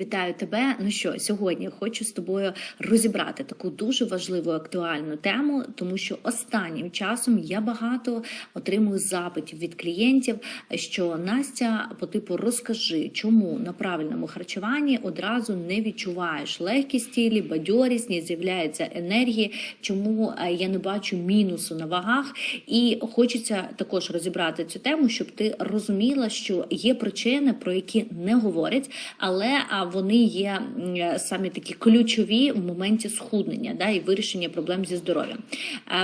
Вітаю тебе. Ну що сьогодні хочу з тобою розібрати таку дуже важливу актуальну тему, тому що останнім часом я багато отримую запитів від клієнтів, що Настя, по типу, розкажи, чому на правильному харчуванні одразу не відчуваєш легкість тілі, бадьорість, з'являється енергії, чому е, я не бачу мінусу на вагах, і хочеться також розібрати цю тему, щоб ти розуміла, що є причини, про які не говорять, але вони є е, самі такі ключові в моменті схуднення да, і вирішення проблем зі здоров'ям.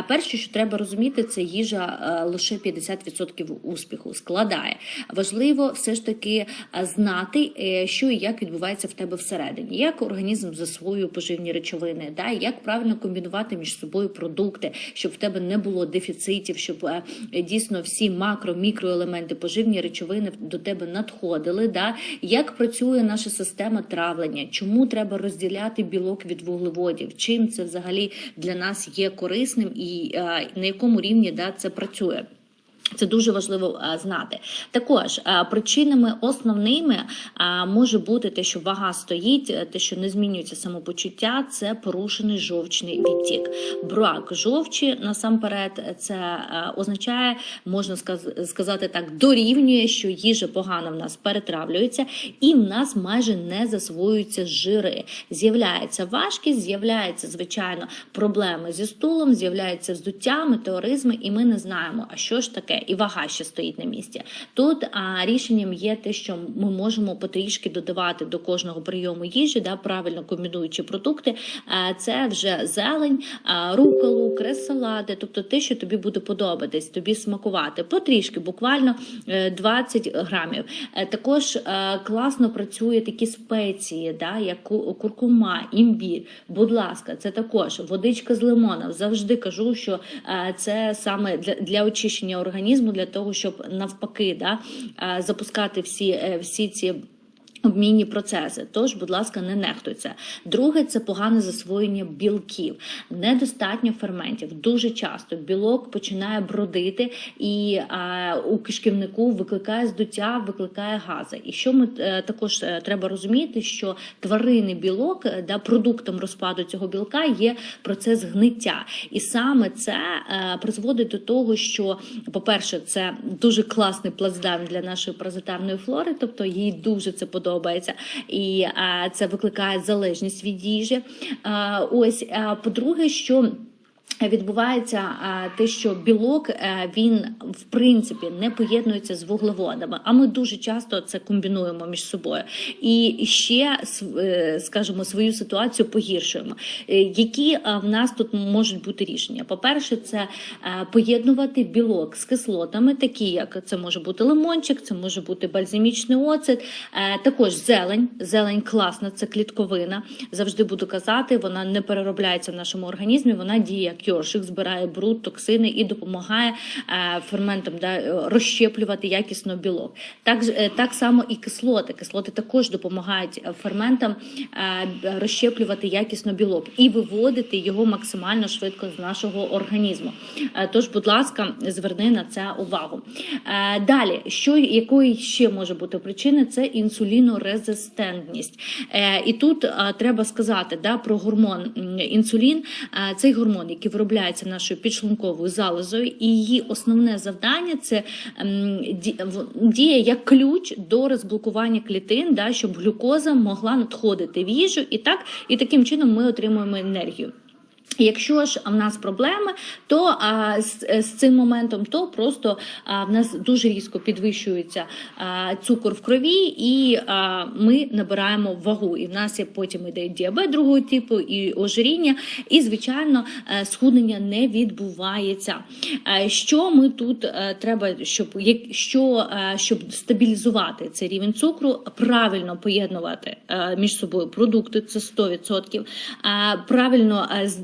Перше, що треба розуміти, це їжа е, лише 50% успіху складає. Важливо все ж таки е, знати, що і як відбувається в тебе всередині, як організм засвоює поживні речовини, да, як правильно комбінувати між собою продукти, щоб в тебе не було дефіцитів, щоб дійсно всі макро, мікроелементи, поживні речовини до тебе надходили. Да, як працює наша система травлення, чому треба розділяти білок від вуглеводів, чим це взагалі для нас є корисним і е, на якому рівні да, це працює. Це дуже важливо а, знати. Також а, причинами основними а, може бути те, що вага стоїть, е, те, що не змінюється самопочуття, це порушений жовчний відтік. Брак жовчі насамперед це означає, можна сказ- сказати так, дорівнює, що їжа погано в нас перетравлюється, і в нас майже не засвоюються жири. З'являється важкість, з'являється звичайно проблеми зі стулом, з'являється вздуття, метеоризми, і ми не знаємо, а що ж таке, і вага ще стоїть на місці. Тут а, рішенням є те, що ми можемо потрішки додавати до кожного прийому їжі, да, правильно комбінуючи продукти. А, це вже зелень, а, руколу, крес-салати, тобто те, що тобі буде подобатись, тобі смакувати. Потрішки, буквально е, 20 грамів. Е, Також е, класно працює такі спеції, да, як куркума, імбір. Будь ласка, це також водичка з лимоном. Завжди кажу, що е, це саме для, для очищення організму, для того, щоб навпаки да, е, запускати всі, е, всі ці. Обмінні процеси, тож, будь ласка, не нехтуйте. Друге це погане засвоєння білків, недостатньо ферментів. Дуже часто білок починає бродити і а, у кишківнику викликає здуття, викликає гази. І що ми е, також е, треба розуміти, що тваринний білок, е, да, продуктом розпаду цього білка є процес гниття, і саме це е, призводить до того, що, по-перше, це дуже класний плацдарм для нашої паразитарної флори, тобто їй дуже це подобається, і це викликає залежність від їжі. Ось, по-друге, що Відбувається те, що білок е, він в принципі не поєднується з вуглеводами, а ми дуже часто це комбінуємо між собою і ще е, скажімо, свою ситуацію погіршуємо. Е, Які в нас тут можуть бути рішення? По-перше, це е, поєднувати білок з кислотами, такі як це може бути лимончик, це може бути бальзамічний оцет, також зелень. Зелень класна, це клітковина. Завжди буду казати, вона не переробляється в нашому організмі. Вона діє як йоршик, збирає бруд, токсини і допомагає е, ферментам да, розщеплювати якісно білок. Так, е, так само і кислоти. Кислоти також допомагають ферментам е, розщеплювати якісно білок і виводити його максимально швидко з нашого організму. Тож, будь ласка, зверни на це увагу. Далі, що якої ще може бути причини, це інсулінорезистентність. І тут треба сказати да, про гормон інсулін. Цей гормон, який виробляється нашою підшлунковою залозою, і її основне завдання це ем, діє як ключ до розблокування клітин, да, щоб глюкоза могла надходити в їжу, і так і таким чином ми отримуємо енергію. Якщо ж в нас проблеми, то а, з, з цим моментом то просто а, в нас дуже різко підвищується а, цукор в крові, і а, ми набираємо вагу. І в нас є потім іде діабет другого типу, і ожиріння, і звичайно е, схуднення не відбувається. Е, Що ми тут е, треба, щоб як- що, е, щоб стабілізувати цей рівень цукру, правильно поєднувати е, між собою продукти, це 100%, а, правильно з-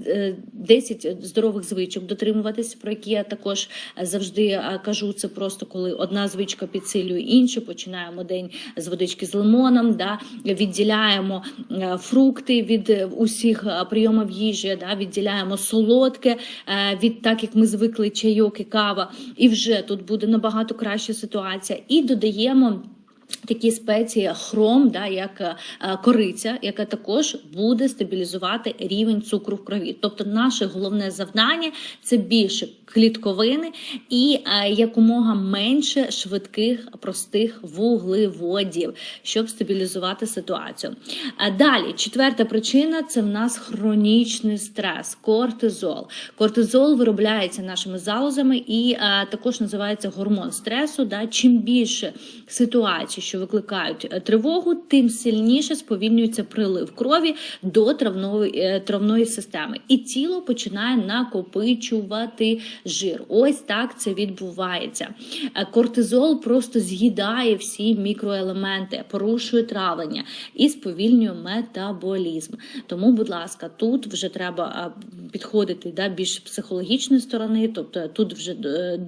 10 здорових звичок дотримуватись, про які я також е, завжди е, кажу. Це просто коли одна звичка підсилює іншу. Починаємо день з водички з лимоном, да, відділяємо е, фрукти від е, усіх е, прийомів їжі, да, відділяємо солодке е, від так, як ми звикли чайок і кава, і вже тут буде набагато краща ситуація. І додаємо. Такі спеції хром, да, як е, кориця, яка також буде стабілізувати рівень цукру в крові. Тобто, наше головне завдання це більше клітковини і е, якомога менше швидких простих вуглеводів, щоб стабілізувати ситуацію. Е, Далі, четверта причина це в нас хронічний стрес, кортизол. Кортизол виробляється нашими залозами і також називається гормон стресу. Да? Чим більше ситуацій, що викликають е, тривогу, тим сильніше сповільнюється прилив крові до травної, е, травної системи, і тіло починає накопичувати жир. Ось так це відбувається. Е, Кортизол просто з'їдає всі мікроелементи, порушує травлення і сповільнює метаболізм. Тому, будь ласка, тут вже треба підходити да, більш психологічної сторони, тобто тут вже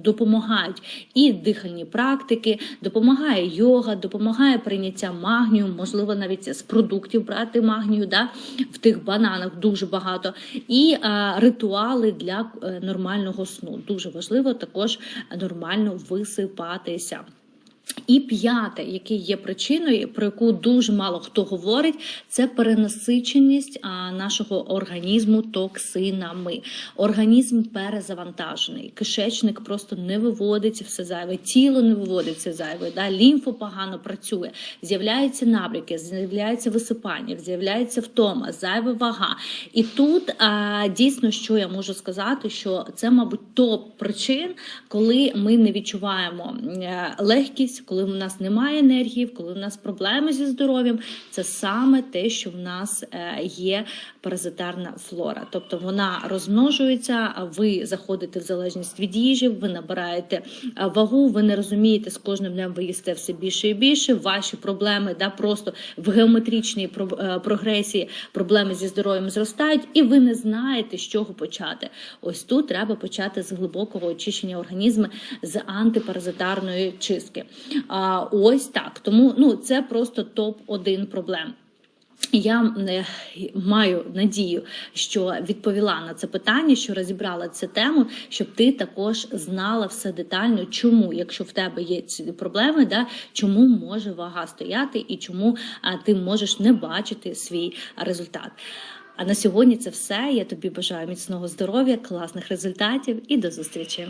допомагають і дихальні практики, допомагає йога, допомагає прийняття магнію, можливо, навіть з продуктів брати магнію, да, в тих бананах дуже багато, і а, ритуали для е, нормального сну. Дуже важливо також нормально висипатися. І п'яте, яке є причиною, про яку дуже мало хто говорить, це перенасиченість нашого організму токсинами. Організм перезавантажений, кишечник просто не виводиться все зайве, тіло не виводиться зайве, да? лімфа погано працює, з'являються набряки, з'являється висипання, з'являється втома, зайва вага. І тут а, дійсно, що я можу сказати, що це, мабуть, топ причин, коли ми не відчуваємо е, легкість, коли в нас немає енергії, коли в нас проблеми зі здоров'ям, це саме те, що в нас е, є паразитарна флора. Тобто вона розмножується, ви заходите в залежність від їжі, ви набираєте е, вагу, ви не розумієте, з кожним днем ви їсте все більше і більше. Ваші проблеми да, просто в геометричній е, прогресії проблеми зі здоров'ям зростають, і ви не знаєте, з чого почати. Ось тут треба почати з глибокого очищення організму, з антипаразитарної чистки. А, ось так. Тому ну, це просто топ-1 проблем. Я е, маю надію, що відповіла на це питання, що розібрала цю тему, щоб ти також знала все детально, чому, якщо в тебе є ці проблеми, да, чому може вага стояти і чому ти можеш не бачити свій результат. А на сьогодні це все. Я тобі бажаю міцного здоров'я, класних результатів і до зустрічі.